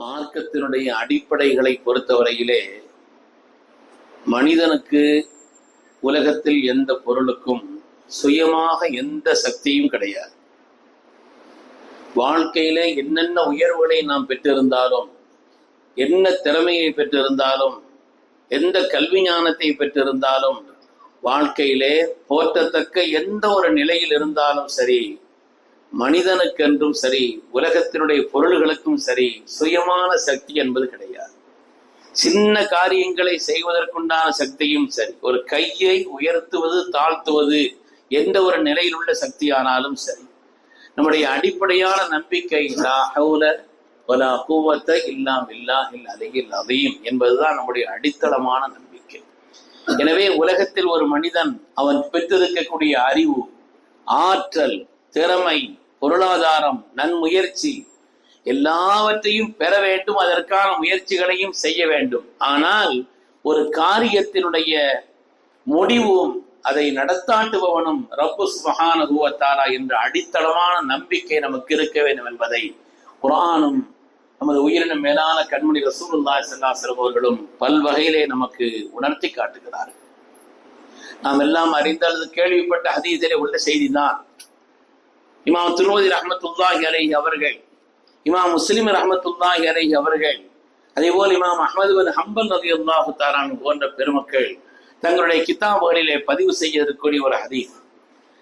மார்க்கத்தினுடைய அடிப்படைகளை பொறுத்தவரையிலே மனிதனுக்கு உலகத்தில் எந்த பொருளுக்கும் சுயமாக எந்த சக்தியும் கிடையாது. வாழ்க்கையிலே என்னென்ன உயர்வுகளை நாம் பெற்றிருந்தாலும் என்ன திறமையை பெற்றிருந்தாலும் எந்த கல்வி ஞானத்தை பெற்றிருந்தாலும் வாழ்க்கையிலே போற்றத்தக்க எந்த ஒரு நிலையில் இருந்தாலும் சரி மனிதனுக்கென்றும் சரி உலகத்தினுடைய பொருள்களுக்கும் சரி சுயமான சக்தி என்பது கிடையாது. சின்ன காரியங்களை செய்வதற்குண்டான சக்தியும் சரி ஒரு கையை உயர்த்துவது தாழ்த்துவது எந்த ஒரு நிலையில் உள்ள சக்தியானாலும் சரி. நம்முடைய அடிப்படையான நம்பிக்கை லா ஹவுல இல்லாம் இல்லாஹில் அலையில் அதையும் என்பதுதான் நம்முடைய அடித்தளமான நம்பிக்கை. எனவே உலகத்தில் ஒரு மனிதன் அவன் பெற்றிருக்கக்கூடிய அறிவு ஆற்றல் திறமை பொருளாதாரம் நன்முயற்சி எல்லாவற்றையும் பெற வேண்டும். அதற்கான முயற்சிகளையும் செய்ய வேண்டும். ஆனால் ஒரு காரியத்தினுடைய முடிவும் அதை நடத்தாட்டுபவனும் ரப்பு சுபஹானுவத்தாரா என்ற அடித்தளமான நம்பிக்கை நமக்கு இருக்க வேண்டும் என்பதை குரானும் நமது உயிரினும் மேலான கண்மணி ரசூலுல்லாஹி ஸல்லல்லாஹு அவர்களும் பல்வகையிலே நமக்கு உணர்த்தி காட்டுகிறார்கள். நாம் எல்லாம் அறிந்த அல்லது கேள்விப்பட்ட அதீதிலே உள்ள செய்திதான் இமாம் திருமதி ரஹமத்துல்லாஹி அலை அவர்கள் இமாம் முஸ்லிம் ரஹமத்துல்லாஹி அலை அவர்கள் அதே போல் இமாம் அஹமது பின் ஹம்பல் ரதி அல்லாஹு தாரான் போன்ற பெருமக்கள் தங்களுடைய கிதாபுகளிலே பதிவு செய்ய இருக்கக்கூடிய ஒரு ஹதீஸ்.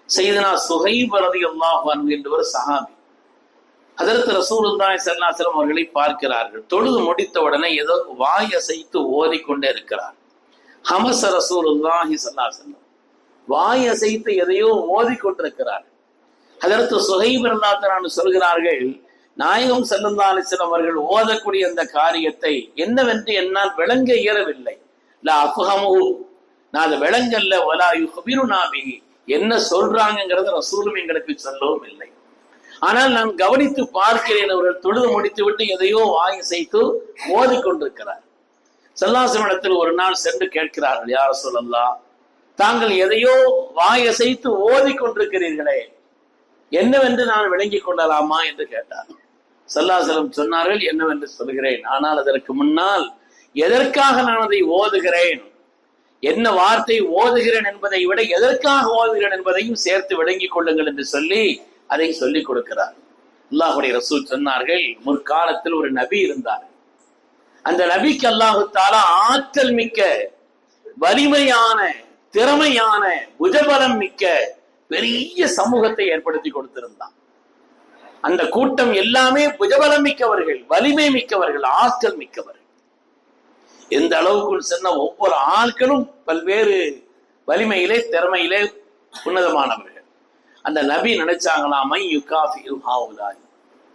செய்தனா சுஹைப் ரதி அல்லாஹு என்ற ஒரு சஹாபி அதற்கு ரசூலுல்லாய் சல்லாசலம் அவர்களை பார்க்கிறார்கள். தொழுது முடித்த உடனே ஏதோ வாய் அசைத்து ஓதிக்கொண்டே இருக்கிறார். ஹமச ரசூலுல்லாஹி சல்லாசலம் வாய் அசைத்து எதையோ ஓதிக்கொண்டிருக்கிறார் அதற்கு சுகை ரல்லாத்தரான் சொல்கிறார்கள் நாயகம் செல்லந்தா அவர்கள் ஓதக்கூடிய அந்த காரியத்தை என்னவென்று என்னால் விளங்க இயலவில்லை. நான் அதை விளங்கல்ல வலா யுஹபிரு நாபி என்ன சொல்றாங்கிறத ரசூலும் எங்களுக்கு சொல்லவும் இல்லை. ஆனால் நான் கவனித்து பார்க்கிறேன் அவர்கள் தொழுது முடித்து விட்டு எதையோ வாங்கி செய்து ஓதிக்கொண்டிருக்கிறார். சல்லாசமிடத்தில் ஒரு நாள் சென்று கேட்கிறார்கள் யார சொல்லலாம் தாங்கள் எதையோ வாயசைத்து ஓதிக்கொண்டிருக்கிறீர்களே என்னவென்று நான் விளங்கிக் கொள்ளலாமா என்று கேட்டார். சல்லாசலம் சொன்னார்கள் என்னவென்று சொல்கிறேன். ஆனால் அதற்கு முன்னால் எதற்காக நான் அதை ஓதுகிறேன்? என்ன வார்த்தை ஓதுகிறேன் என்பதை விட எதற்காக ஓதுகிறேன் என்பதையும் சேர்த்து விளங்கிக் கொள்ளுங்கள் என்று சொல்லி அதை சொல்லிக் கொடுக்கிறார். அல்லாஹுடைய ரசூல் சொன்னார்கள் முற்காலத்தில் ஒரு நபி இருந்தார். அந்த நபிக்கு அல்லாஹு தாலா ஆற்றல் மிக்க வலிமையான திறமையான புஜபலம் மிக்க பெரிய சமூகத்தை ஏற்படுத்தி கொடுத்திருந்தான். அந்த கூட்டம் எல்லாமே புஜபலம் மிக்கவர்கள் வலிமை மிக்கவர்கள் ஆற்றல் மிக்கவர்கள். எந்த அளவுக்குள் சென்ன ஒவ்வொரு ஆட்களும் பல்வேறு வலிமையிலே திறமையிலே உன்னதமானவர்கள். அந்த நபி நினைச்சாங்களாமை யுகாஃபி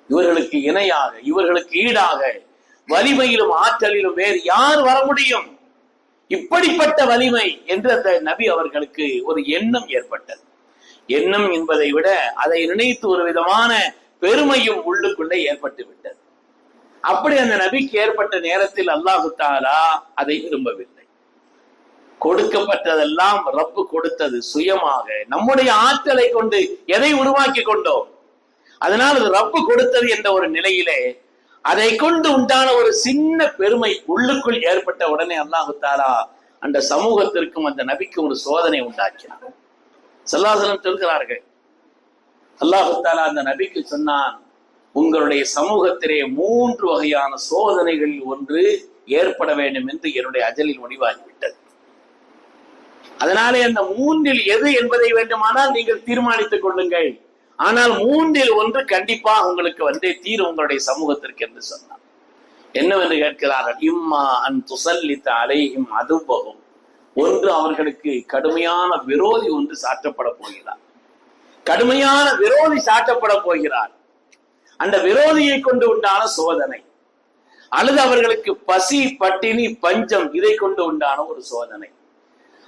இவர்களுக்கு இணையாக இவர்களுக்கு ஈடாக வலிமையிலும் ஆற்றலிலும் வேறு யார் வர முடியும்? இப்படிப்பட்ட வலிமை என்று அந்த நபி அவர்களுக்கு ஒரு எண்ணம் ஏற்பட்டது. எண்ணம் என்பதை விட அதை நினைத்து ஒரு விதமான பெருமையும் உள்ளுக்குள்ளே ஏற்பட்டு விட்டது. அப்படி அந்த நபிக்கு ஏற்பட்ட நேரத்தில் அல்லாஹு தாலா அதை விரும்பவில்லை. கொடுக்கப்பட்டதெல்லாம் ரப்பு கொடுத்தது சுயமாக நம்முடைய ஆற்றலை கொண்டு எதை உருவாக்கி கொண்டோம்? அதனால் அது ரப்பு கொடுத்தது என்ற ஒரு நிலையிலே அதை கொண்டு உண்டான ஒரு சின்ன பெருமை உள்ளுக்குள் ஏற்பட்ட உடனே அல்லாஹு தாலா அந்த சமூகத்திற்கும் அந்த நபிக்கும் ஒரு சோதனை உண்டாக்கினார் சல்லாசலம் சொல்கிறார்கள். அல்லாஹால தாலா அந்த நபிக்கு சொன்னான் உங்களுடைய சமூகத்திலே மூன்று வகையான சோதனைகளில் ஒன்று ஏற்பட வேண்டும் என்று என்னுடைய அஜலில் முடிவாகிவிட்டது. அதனாலே அந்த மூன்றில் எது என்பதை வேண்டுமானால் நீங்கள் தீர்மானித்துக் கொள்ளுங்கள். ஆனால் மூன்றில் ஒன்று கண்டிப்பாக உங்களுக்கு வந்தே தீரும் உங்களுடைய சமூகத்திற்கு என்று சொன்னார் என்னவென்று கேட்கிறார்கள்? இம்மா அன் துசல்லித்த அலையும் அதுபகும் ஒன்று அவர்களுக்கு கடுமையான விரோதி ஒன்று சாற்றப்பட போகிறார். கடுமையான விரோதி சாட்டப்பட போகிறார். அந்த விரோதியை கொண்டு உண்டான சோதனை. அல்லது அவர்களுக்கு பசி பட்டினி பஞ்சம் இதை கொண்டு உண்டான ஒரு சோதனை.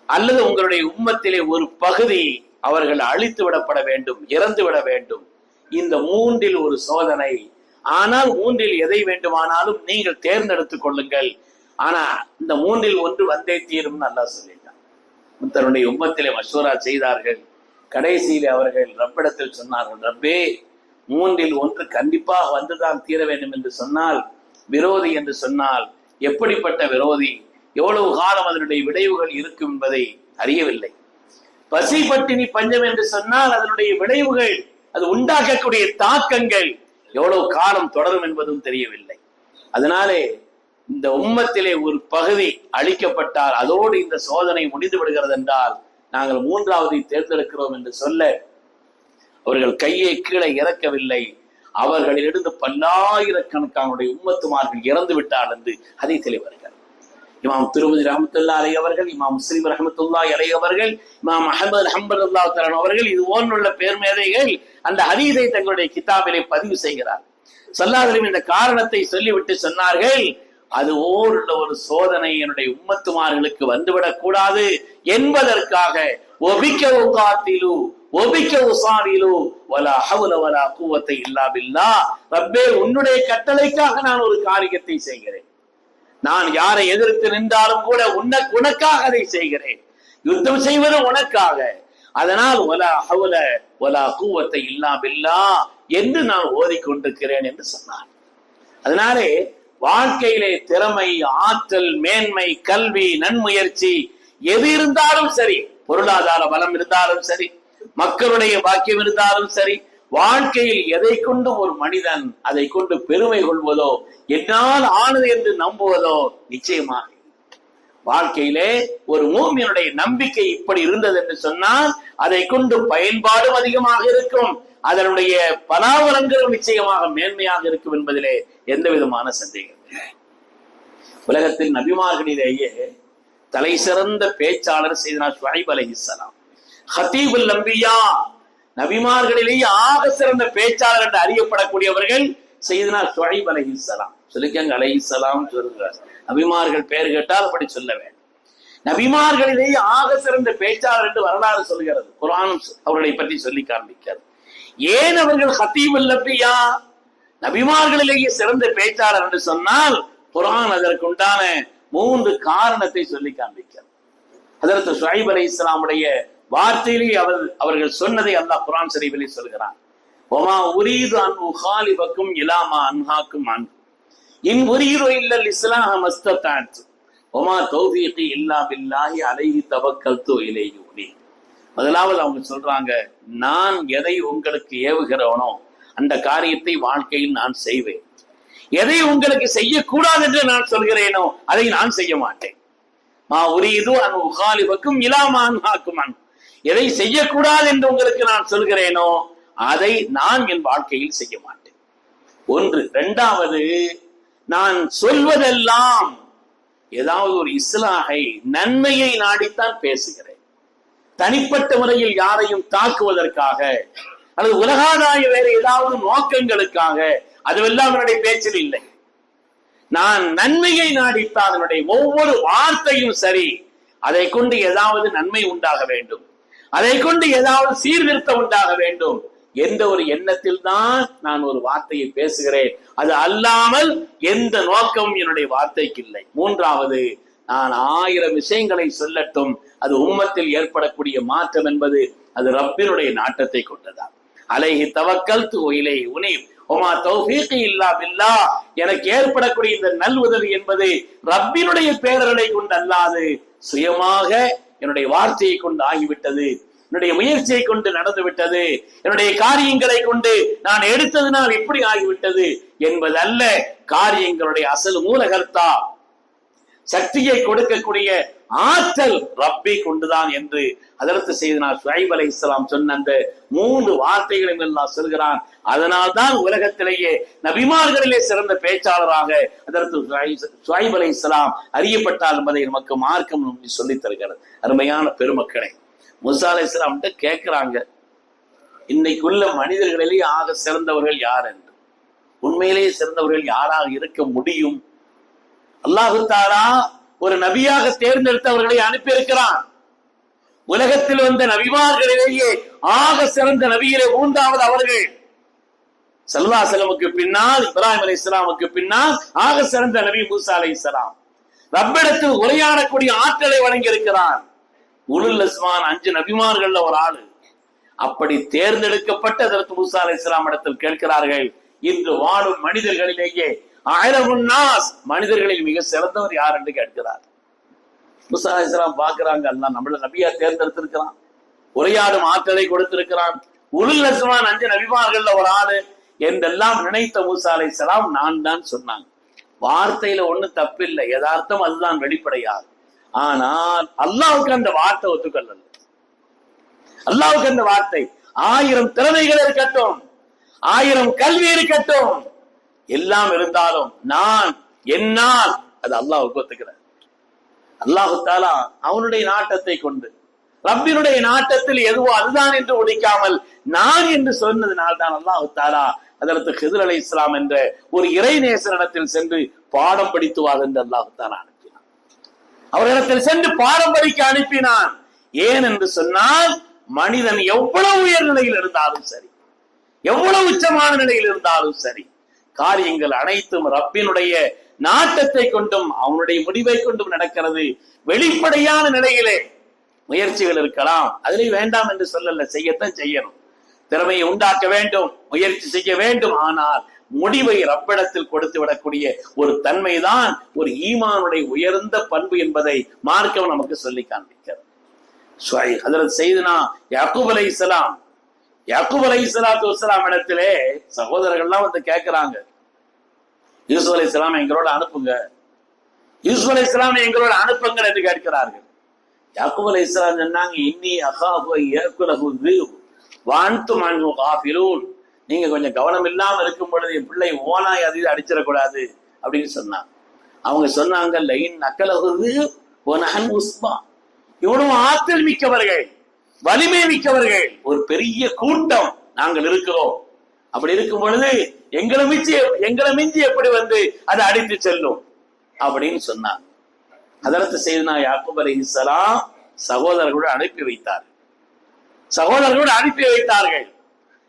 அல்லது உங்களுடைய உம்மத்திலே ஒரு பகுதி அவர்கள் அழித்து விடப்பட வேண்டும் இறந்து விட வேண்டும். இந்த மூன்றில் ஒரு சோதனை. ஆனால் மூன்றில் எதை வேண்டுமானாலும் நீங்கள் தேர்ந்தெடுத்துக் கொள்ளுங்கள். ஆனா இந்த மூன்றில் ஒன்று வந்தே தீரும் நல்லா சொல்லிட்டான் தன்னுடைய உம்மத்திலே மசூரா செய்தார்கள். கடைசியிலே அவர்கள் ரப்பிடத்தில் சொன்னார்கள் ரப்பே மூன்றில் ஒன்று கண்டிப்பாக வந்துதான் தீர வேண்டும் என்று சொன்னால் விரோதி என்று சொன்னால் எப்படிப்பட்ட விரோதி? எவ்வளவு காலம் அதனுடைய விளைவுகள் இருக்கும் என்பதை அறியவில்லை. பசி பட்டினி பஞ்சம் என்று சொன்னால் அதனுடைய விளைவுகள் அது உண்டாக்கக்கூடிய தாக்கங்கள் எவ்வளவு காலம் தொடரும் என்பதும் தெரியவில்லை. அதனாலே இந்த உம்மத்திலே ஒரு பகுதி அழிக்கப்பட்டால் அதோடு இந்த சோதனை முடிந்து விடுகிறது என்றால் நாங்கள் மூன்றாவதை தேர்ந்தெடுக்கிறோம் என்று சொல்ல அவர்கள் கையை கீழே இறக்கவில்லை. அவர்களிலிருந்து பல்லாயிரக்கணக்கானுடைய உம்மத்துமார்கள் இறந்து விட்டார் என்று அதை தெளிவார்கள் இமாம் திருமதி ரஹமத்துல்லா அலை அவர்கள் இமாம் முஸ்லீம் ரஹமத்துல்லா அலை அவர்கள் இமாம் அஹமது ஹம்பர் அல்லா தரன் அவர்கள் இது போன்றுள்ள பேர் மேதைகள் அந்த ஹதீதை தங்களுடைய கிதாபிலே பதிவு செய்கிறார் சொல்லாதலும் இந்த காரணத்தை சொல்லிவிட்டு சொன்னார்கள் அது ஓருள்ள ஒரு சோதனை என்னுடைய உம்மத்துமார்களுக்கு வந்துவிடக் கூடாது என்பதற்காக ஒபிக்க உங்காத்திலு ஒபிக்க உசாரிலு வலா ஹவுல வலா கூவத்தை இல்லாவில்லா ரப்பே உன்னுடைய கட்டளைக்காக நான் ஒரு காரியத்தை செய்கிறேன். நான் யாரை எதிர்த்து நின்றாலும் கூட உன்ன உனக்காக அதை செய்கிறேன். யுத்தம் செய்வது உனக்காக. அதனால் ஒலா ஹவுல ஒலா கூவத்தை இல்லாவில்லா என்று நான் ஓதிக்கொண்டிருக்கிறேன் என்று சொன்னார். அதனாலே வாழ்க்கையிலே திறமை ஆற்றல் மேன்மை கல்வி நன்முயற்சி எது இருந்தாலும் சரி பொருளாதார பலம் இருந்தாலும் சரி மக்களுடைய பாக்கியம் இருந்தாலும் சரி வாழ்க்கையில் எதை கொண்டு ஒரு மனிதன் அதை கொண்டு பெருமை கொள்வதோ என்னால் ஆனது என்று நம்புவதோ நிச்சயமாக. வாழ்க்கையிலே ஒரு மூமியனுடைய நம்பிக்கை இப்படி இருந்தது என்று சொன்னால் அதை கொண்டு பயன்பாடும் அதிகமாக இருக்கும். அதனுடைய பலாபலங்களும் நிச்சயமாக மேன்மையாக இருக்கும் என்பதிலே எந்த விதமான சந்தேகம் இல்லை. உலகத்தில் நபிமார்களிலேயே தலை சிறந்த பேச்சாளர் செய்தனா ஷுவைப் இஸ்லாம் ஹத்தீபுல் நம்பியா நபிமார்களிலேயே ஆக சிறந்த பேச்சாளர் என்று அறியப்படக்கூடியவர்கள் செய்தனா ஷுவைப் இஸ்லாம் சொல்லிக்கங்க அலைஹிஸ்ஸலாம் சொல்கிறார் நபிமார்கள் பெயர் கேட்டால் அப்படி சொல்ல வேண்டும். நபிமார்களிலேயே ஆக சிறந்த பேச்சாளர் என்று வரலாறு சொல்கிறது. குரானும் அவர்களை பற்றி சொல்லி காண்பிக்கிறது. ஏன் அவர்கள் ஹத்தீபுல் நபியா நபிமார்களிலேயே சிறந்த பேச்சாளர் என்று சொன்னால் குரான் அதற்குண்டான மூன்று காரணத்தை சொல்லி காண்பிக்கிறார். அதற்கு ஷுஹைப் அலி இஸ்லாமுடைய வார்த்தையிலேயே அவர் அவர்கள் சொன்னதை அல்லாஹ் குரான் சரிவிலே சொல்கிறான். ஒமா உரீது அன் உஹாலிபக்கும் இலாமா அன்ஹாக்கும் அன். இன் உரீரோ இல்லல் இஸ்லாம் மஸ்தத்தாத் ஒமா தௌஃபீகி இல்லா பில்லாஹி அலைஹி தவக்கல்து இலைஹி உனி முதலாவது அவங்க சொல்றாங்க நான் எதை உங்களுக்கு ஏவுகிறவனோ அந்த காரியத்தை வாழ்க்கையில் நான் செய்வேன். எதை உங்களுக்கு செய்யக்கூடாது என்று நான் சொல்கிறேனோ அதை நான் செய்ய மாட்டேன். மா உரியது அன் உகாலிபக்கும் இலாமான் எதை செய்யக்கூடாது என்று உங்களுக்கு நான் சொல்கிறேனோ அதை நான் என் வாழ்க்கையில் செய்ய மாட்டேன். ஒன்று. இரண்டாவது நான் சொல்வதெல்லாம் ஏதாவது ஒரு இஸ்லாகை நன்மையை நாடித்தான் பேசுகிறேன். தனிப்பட்ட முறையில் யாரையும் தாக்குவதற்காக அல்லது உலகாதாய வேறு ஏதாவது நோக்கங்களுக்காக அதுவெல்லாம் என்னுடைய பேச்சில் இல்லை. நான் நன்மையை நாடித்தான் அதனுடைய ஒவ்வொரு வார்த்தையும் சரி அதை கொண்டு ஏதாவது நன்மை உண்டாக வேண்டும். அதை கொண்டு ஏதாவது சீர்திருத்தம் உண்டாக வேண்டும். என்ற ஒரு எண்ணத்தில் தான் நான் ஒரு வார்த்தையை பேசுகிறேன். அது அல்லாமல் எந்த நோக்கமும் என்னுடைய வார்த்தைக்கு இல்லை. மூன்றாவது நான் ஆயிரம் விஷயங்களை சொல்லட்டும் அது உம்மத்தில் ஏற்படக்கூடிய மாற்றம் என்பது அது ரப்பினுடைய நாட்டத்தை கொண்டதான் அலைஹி தவக்கல் துயிலை உனி ஒமா தௌஃபீக்கு இல்லா பில்லா எனக்கு ஏற்படக்கூடிய இந்த நல் உதவி என்பது ரப்பினுடைய பேரலை கொண்டு அல்லாது சுயமாக என்னுடைய வார்த்தையை கொண்டு ஆகிவிட்டது என்னுடைய முயற்சியை கொண்டு நடந்து விட்டது என்னுடைய காரியங்களை கொண்டு நான் எடுத்ததுனால் இப்படி ஆகிவிட்டது என்பதல்ல காரியங்களுடைய அசல் மூலகர்த்தா சக்தியை கொடுக்கக்கூடிய ஆற்றல் ரப்பை கொண்டுதான் என்று அதற்கு செய்தனார் சுஹைப் அலை இஸ்லாம் சொன்ன அந்த மூன்று வார்த்தைகளையும் எல்லாம் சொல்கிறான் அதனால் தான் உலகத்திலேயே நபிமார்களிலே சிறந்த பேச்சாளராக அதற்கு சுஹைப் அலை இஸ்லாம் அறியப்பட்டால் என்பதை நமக்கு மார்க்கம் சொல்லி தருகிறது. அருமையான பெருமக்களை முசா அலை இஸ்லாம் கேட்கிறாங்க. இன்னைக்குள்ள மனிதர்களிலே ஆக சிறந்தவர்கள் யார் என்று? உண்மையிலேயே சிறந்தவர்கள் யாராக இருக்க முடியும்? அல்லாஹு தாலா ஒரு நபியாக தேர்ந்தெடுத்தவர்களை அனுப்பியிருக்கிறான். உலகத்தில் வந்த நபிமார்களிலேயே ஆக சிறந்த நபியிலே மூன்றாவது அவர்கள். சல்லா செலமுக்கு பின்னால் இப்ராஹிம் அலி இஸ்லாமுக்கு பின்னால் ஆக சிறந்த நபி மூசா அலி இஸ்லாம் ரப்பிடத்தில் உரையாடக்கூடிய ஆற்றலை வழங்கி இருக்கிறான் உலுல் அஸ்மான் அஞ்சு நபிமார்கள்ல ஒரு ஆளு. அப்படி தேர்ந்தெடுக்கப்பட்ட அதற்கு மூசா அலி இஸ்லாம் இடத்தில் கேட்கிறார்கள் இன்று வாழும் மனிதர்களிலேயே ஆயிரமுன்னாஸ் மனிதர்களில் மிக சிறந்தவர் யார் என்று கேட்கிறார். முசா இஸ்லாம் பாக்குறாங்க அல்ல நம்மள நபியா தேர்ந்தெடுத்திருக்கிறான். உரையாடும் ஆற்றலை கொடுத்திருக்கிறான். உருள் லட்சமான் அஞ்சு நபிமார்கள்ல ஒரு ஆளு. என்றெல்லாம் நினைத்த மூசா அலை நான் தான் சொன்னாங்க. வார்த்தையில ஒண்ணு தப்பில்லை. யதார்த்தம் அதுதான் வெளிப்படையாது ஆனால் அல்லாவுக்கு அந்த வார்த்தை ஒத்துக்கொள்ளல. அல்லாவுக்கு அந்த வார்த்தை ஆயிரம் திறமைகள் இருக்கட்டும் ஆயிரம் கல்வி இருக்கட்டும் எல்லாம் இருந்தாலும் நான் என்னால் அது அல்லாஹுக்கு ஒத்துக்கிறேன் அல்லாஹு தாலா அவனுடைய நாட்டத்தை கொண்டு ரப்பினுடைய நாட்டத்தில் எதுவோ அதுதான் என்று ஒழிக்காமல் நான் என்று சொன்னதினால் தான் அல்லாஹு தாலா அதற்கு ஹிதர் அலை இஸ்லாம் என்ற ஒரு இறை நேசரிடத்தில் சென்று பாடம் படித்துவார் என்று அல்லாஹு தாலா அனுப்பினான். அவரிடத்தில் சென்று பாடம் படிக்க அனுப்பினான். ஏன் என்று சொன்னால் மனிதன் எவ்வளவு உயர் நிலையில் இருந்தாலும் சரி எவ்வளவு உச்சமான நிலையில் இருந்தாலும் சரி காரியங்கள் அனைத்தும் ரப்பினுடைய நாட்டத்தை கொண்டும் அவனுடைய முடிவை கொண்டும் நடக்கிறது. வெளிப்படையான நிலையிலே முயற்சிகள் இருக்கலாம். அதிலே வேண்டாம் என்று சொல்லல. செய்யத்தான் செய்யணும். திறமையை உண்டாக்க வேண்டும். முயற்சி செய்ய வேண்டும். ஆனால் முடிவை ரப்பிடத்தில் கொடுத்து விடக்கூடிய ஒரு தன்மைதான் ஒரு ஈமானுடைய உயர்ந்த பண்பு என்பதை மார்க்கம் நமக்கு சொல்லி காண்பிக்கிறது. அதில் செய்தனா யாக்கூப் அலை இஸ்லாம் யாக்கூப் அலை இஸ்லாத்து வஸ்லாம் இடத்திலே சகோதரர்கள்லாம் வந்து கேட்கிறாங்க யூசுப் அலை இஸ்லாம் எங்களோட அனுப்புங்க. யூசுப் அலை இஸ்லாம் எங்களோட அனுப்புங்க என்று கேட்கிறார்கள். யாக்கூப் அலை இஸ்லாம் சொன்னாங்க இன்னி அகாஹு ஏக்குலகு வாழ்த்து மாண்பு காஃபிலூன். நீங்க கொஞ்சம் கவனம் இல்லாம இருக்கும் பொழுது என் பிள்ளை ஓனாய் அது அடிச்சிடக்கூடாது அப்படின்னு சொன்னாங்க. அவங்க சொன்னாங்க லைன் நக்கலகு ஒனஹன் உஸ்மா. இவனும் ஆற்றல் மிக்கவர்கள். வலிமை மிக்கவர்கள். ஒரு பெரிய கூட்டம் நாங்கள் இருக்கிறோம். அப்படி இருக்கும் பொழுது எங்களை மிஞ்சி எங்களை மிஞ்சி எப்படி வந்து அதை அடித்து செல்லும்? அப்படின்னு சொன்னாங்க அதற்கு செய்தனா யாக்கூப் அலி இஸ்லாம் சகோதரர்களோடு அனுப்பி வைத்தார். சகோதரர்களோடு அனுப்பி வைத்தார்கள்.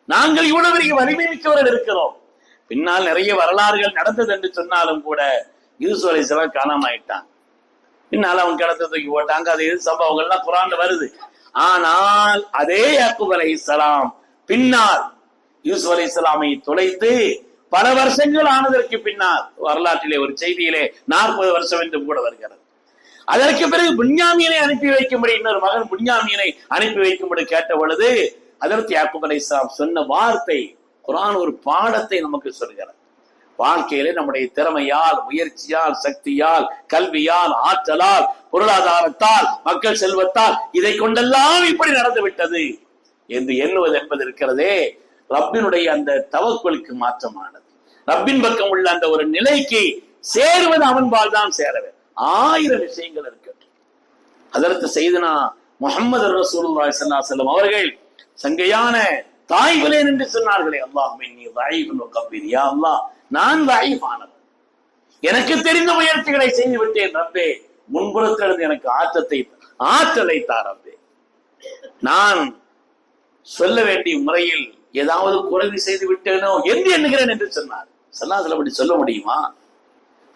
நாங்கள் இவ்வளவு பெரிய வலிமை மிக்கவர்கள் இருக்கிறோம். பின்னால் நிறைய வரலாறுகள் நடந்தது என்று சொன்னாலும் கூட யூசு அலி இஸ்லாம் காணாம ஆயிட்டான். பின்னால் அவங்க கிடத்த தூக்கி போட்டாங்க அது இது சம்பவங்கள்லாம் குரான்ல வருது. ஆனால் அதே யாக்குப் அலை இஸ்லாம் பின்னால் யூசுப் அலை இஸ்லாமை தொலைத்து பல வருஷங்கள் ஆனதற்கு பின்னால் வரலாற்றிலே ஒரு செய்தியிலே நாற்பது வருஷம் என்று கூட வருகிறது. அதற்கு பிறகு புன்யாமியனை அனுப்பி வைக்கும்படி இன்னொரு மகன் புன்யாமியனை அனுப்பி வைக்கும்படி கேட்ட பொழுது அதற்கு யாக்குப் அலை இஸ்லாம் சொன்ன வார்த்தை குரான் ஒரு பாடத்தை நமக்கு சொல்கிறது. வாழ்க்கையிலே நம்முடைய திறமையால் முயற்சியால் சக்தியால் கல்வியால் ஆற்றலால் பொருளாதாரத்தால் மக்கள் செல்வத்தால் இதை கொண்டெல்லாம் இப்படி நடந்து விட்டது என்று எண்ணுவது என்பது இருக்கிறதே. ரப்பினுடைய அந்த தவக்குலுக்கு மாற்றமானது. ரப்பின் பக்கம் உள்ள அந்த ஒரு நிலைக்கு சேருவது அவன்பால் தான் சேரவே ஆயிரம் விஷயங்கள் இருக்கட்டும் அதற்கு செய்தனா முகமது ரசூலுல்லாஹி ஸல்லல்லாஹு அவர்கள் சங்கையான தாய் விலேன் என்று சொன்னார்களே அல்லாஹ் நீ வாய்வு கப்பீர் யா அல்லாஹ் நான் வாய்ப்பானவன் எனக்கு தெரிந்த முயற்சிகளை செய்து விட்டேன் ரப்பே. முன்புறத்திலிருந்து எனக்கு ஆற்றத்தை ஆற்றலை தாரப்பே நான் சொல்ல வேண்டிய முறையில் ஏதாவது குறைவு செய்து விட்டேனோ என்று எண்ணுகிறேன் என்று சொன்னார். சொன்னால் அப்படி சொல்ல முடியுமா?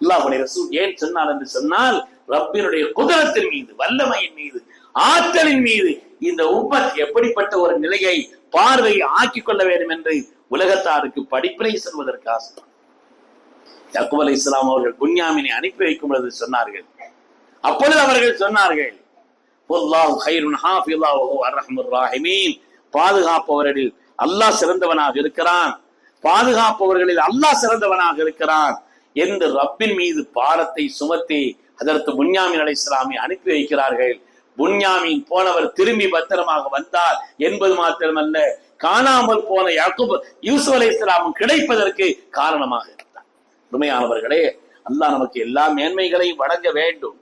அல்லாஹுடைய ரசூல் ஏன் சொன்னார் என்று சொன்னால் ரப்பினுடைய குதிரத்தின் மீது வல்லமையின் மீது ஆற்றலின் மீது இந்த உம்மத் எப்படிப்பட்ட ஒரு நிலையை பார்வையை ஆக்கிக் கொள்ள வேண்டும் என்று உலகத்தாருக்கு படிப்பினை சொல்வதற்காக யாக்கூப் அலி இஸ்லாம் அவர்கள் புன்யாமினை அனுப்பி வைக்கும் பொழுது சொன்னார்கள். அப்பொழுது அவர்கள் சொன்னார்கள் "வல்லாஹு கைருன் ஹாஃபில்லாஹு வஹுவ அர்ஹமுர் பாதுகாப்பவர்களில் அல்லாஹ் சிறந்தவனாக இருக்கிறான். பாதுகாப்பவர்களில் அல்லாஹ் சிறந்தவனாக இருக்கிறான் என்று ரப்பின் மீது பாரத்தை சுமத்தி அதற்கு புன்யாமின் அலை இஸ்லாமி அனுப்பி வைக்கிறார்கள். புன்யாமின் போனவர் திரும்பி பத்திரமாக வந்தார். என்பது மாத்திரமல்ல காணாமல் போன யாக்குப் யூசுப் அலை இஸ்லாமும் கிடைப்பதற்கு காரணமாக இருந்தார் உண்மையானவர்களே அல்லாஹ் நமக்கு எல்லா மேன்மைகளையும் வழங்க வேண்டும்.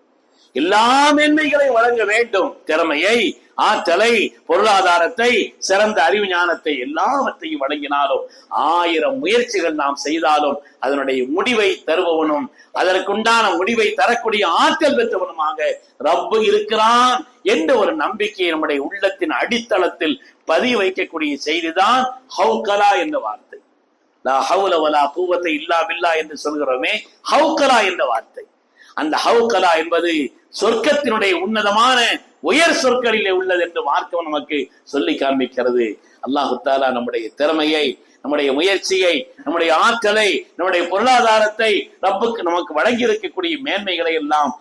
எல்லா மேன்மைகளையும் வழங்க வேண்டும். திறமையை ஆற்றலை பொருளாதாரத்தை சிறந்த அறிவு ஞானத்தை எல்லாவற்றையும் வழங்கினாலும் ஆயிரம் முயற்சிகள் நாம் செய்தாலும் அதனுடைய முடிவை தருபவனும் அதற்குண்டான முடிவை தரக்கூடிய ஆற்றல் பெற்றவனுமாக ரப்பு இருக்கிறான் என்ற ஒரு நம்பிக்கையை நம்முடைய உள்ளத்தின் அடித்தளத்தில் பதிய வைக்கக்கூடிய செய்திதான் ஹவுகலா என்ற வார்த்தை. லா ஹவுல வலா கூவத்தை இல்லா பில்லா என்று சொல்கிறோமே ஹவுகலா என்ற வார்த்தை. அந்த ஹவுகலா என்பது சொர்க்கத்தினுடைய உன்னதமான உயர் சொற்களிலே உள்ளது என்று மார்க்கம் நமக்கு சொல்லி காண்பிக்கிறது. அல்லாஹு தாலா நம்முடைய திறமையை நம்முடைய முயற்சியை நம்முடைய ஆற்றலை நம்முடைய பொருளாதாரத்தை ரப்புக்கு நமக்கு வழங்கி இருக்கக்கூடிய மேன்மைகளை எல்லாம்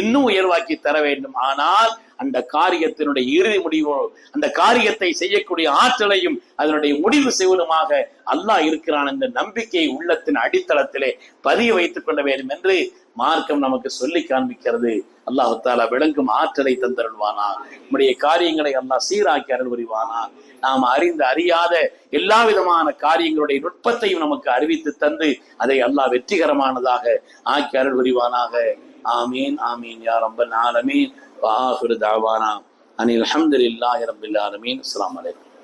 இன்னும் உயர்வாக்கி தர வேண்டும். ஆனால் அந்த காரியத்தினுடைய இறுதி முடிவு அந்த காரியத்தை செய்யக்கூடிய ஆற்றலையும் அதனுடைய முடிவு செய்வதுமாக அல்லாஹ் இருக்கிறான் என்ற நம்பிக்கையை உள்ளத்தின் அடித்தளத்திலே பதிய வைத்துக் கொள்ள வேண்டும் என்று மார்க்கம் நமக்கு சொல்லி காண்பிக்கிறது. அல்லாஹு தாலா விளங்கும் ஆற்றலை தந்தருள்வானா? நம்முடைய காரியங்களை அல்லாஹ் சீராக்கி அருள் புரிவானா நாம் அறிந்து அறியாத எல்லா விதமான காரியங்களுடைய நுட்பத்தையும் நமக்கு அறிவித்து தந்து அதை அல்லாஹ் வெற்றிகரமானதாக ஆக்கி அருள் புரிவானாக آمين آمين. يا رب العالمين. وآخر دعوانا أن الحمد لله رب العالمين. السلام عليكم.